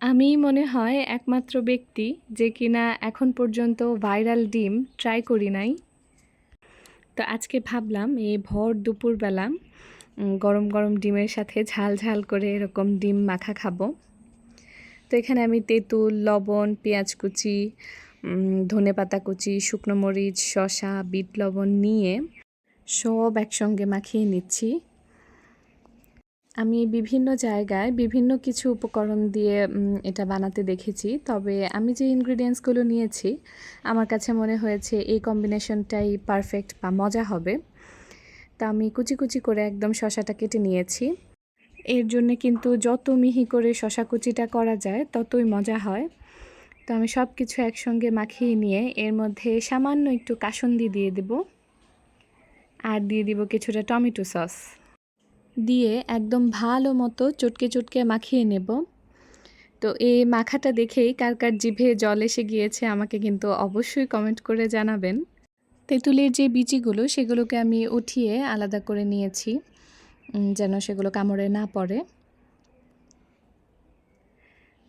আমি মনে হয় একমাত্র ব্যক্তি যে কিনা এখন পর্যন্ত ভাইরাল ডিম ট্রাই করি নাই। তো আজকে ভাবলাম এই ভর দুপুরবেলা গরম গরম ডিমের সাথে ঝাল ঝাল করে এরকম ডিম মাখা খাব। তো এখানে আমি তেঁতুল, লবণ, পেঁয়াজ কুচি ধনে পাতা কুচি, শুকনো মরিচ শশা বিট, লবণ নিয়ে সব একসঙ্গে মাখিয়ে নিচ্ছি। আমি বিভিন্ন জায়গায় বিভিন্ন কিছু উপকরণ দিয়ে এটা বানাতে দেখেছি। তবে আমি যে ইনগ্রিডিয়েন্টসগুলো নিয়েছি, আমার কাছে মনে হয়েছে এই কম্বিনেশনটাই পারফেক্ট বা মজা হবে। তা আমি কুচি কুচি করে একদম শশাটা কেটে নিয়েছি। এর জন্য কিন্তু যত মিহি করে শশা কুচিটা করা যায়, ততই মজা হয়। তো আমি সব কিছু একসঙ্গে মাখিয়ে নিয়ে, এর মধ্যে সামান্য একটু কাসুন্দি দিয়ে দেব। আর দিয়ে দিব কিছুটা টমেটো সস। দিয়ে একদম ভালো মতো চটকে চটকে মাখিয়ে নেব। তো এই মাখাটা দেখেই কার কার জিভে জল এসে গিয়েছে আমাকে কিন্তু অবশ্যই কমেন্ট করে জানাবেন। তেঁতুলের যে বিচিগুলো সেগুলোকে আমি উঠিয়ে আলাদা করে নিয়েছি যেন সেগুলো কামড়ে না পড়ে।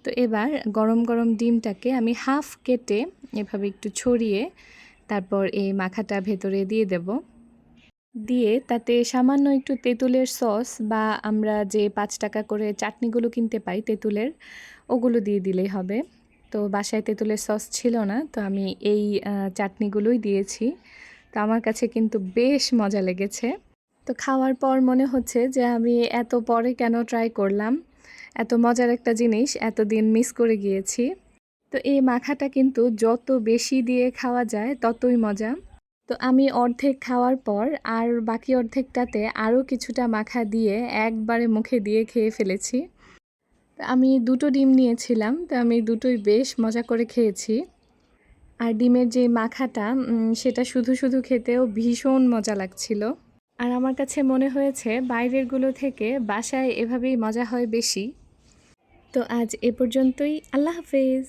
তো এবার গরম গরম ডিমটাকে আমি হাফ কেটে এভাবে একটু ছড়িয়ে তারপর এই মাখাটা ভেতরে দিয়ে দেব। দিয়ে তাতে সামান্য একটু তেঁতুলের সস বা আমরা যে পাঁচ টাকা করে চাটনিগুলো কিনতে পাই তেঁতুলের, ওগুলো দিয়ে দিলেই হবে। তো বাসায় তেঁতুলের সস ছিল না, তো আমি এই চাটনিগুলোই দিয়েছি। তো আমার কাছে কিন্তু বেশ মজা লেগেছে। তো খাওয়ার পর মনে হচ্ছে যে আমি এত পরে কেন ট্রাই করলাম? এত মজার একটা জিনিস এতদিন মিস করে গিয়েছি। তো এই মাখাটা কিন্তু যত বেশি দিয়ে খাওয়া যায় ততই মজা। তো আমি অর্ধেক খাওয়ার পর আর বাকি অর্ধেকটাতে আরও কিছুটা মাখা দিয়ে একবারে মুখে দিয়ে খেয়ে ফেলেছি। আমি দুটো ডিম নিয়েছিলাম, তো আমি দুটোই বেশ মজা করে খেয়েছি। আর ডিমের যে মাখাটা সেটা শুধু শুধু খেতেও ভীষণ মজা লাগছিল। আর আমার কাছে মনে হয়েছে বাইরেরগুলো থেকে বাসায় এভাবেই মজা হয় বেশি। তো আজ এ পর্যন্তই, আল্লাহ হাফেজ।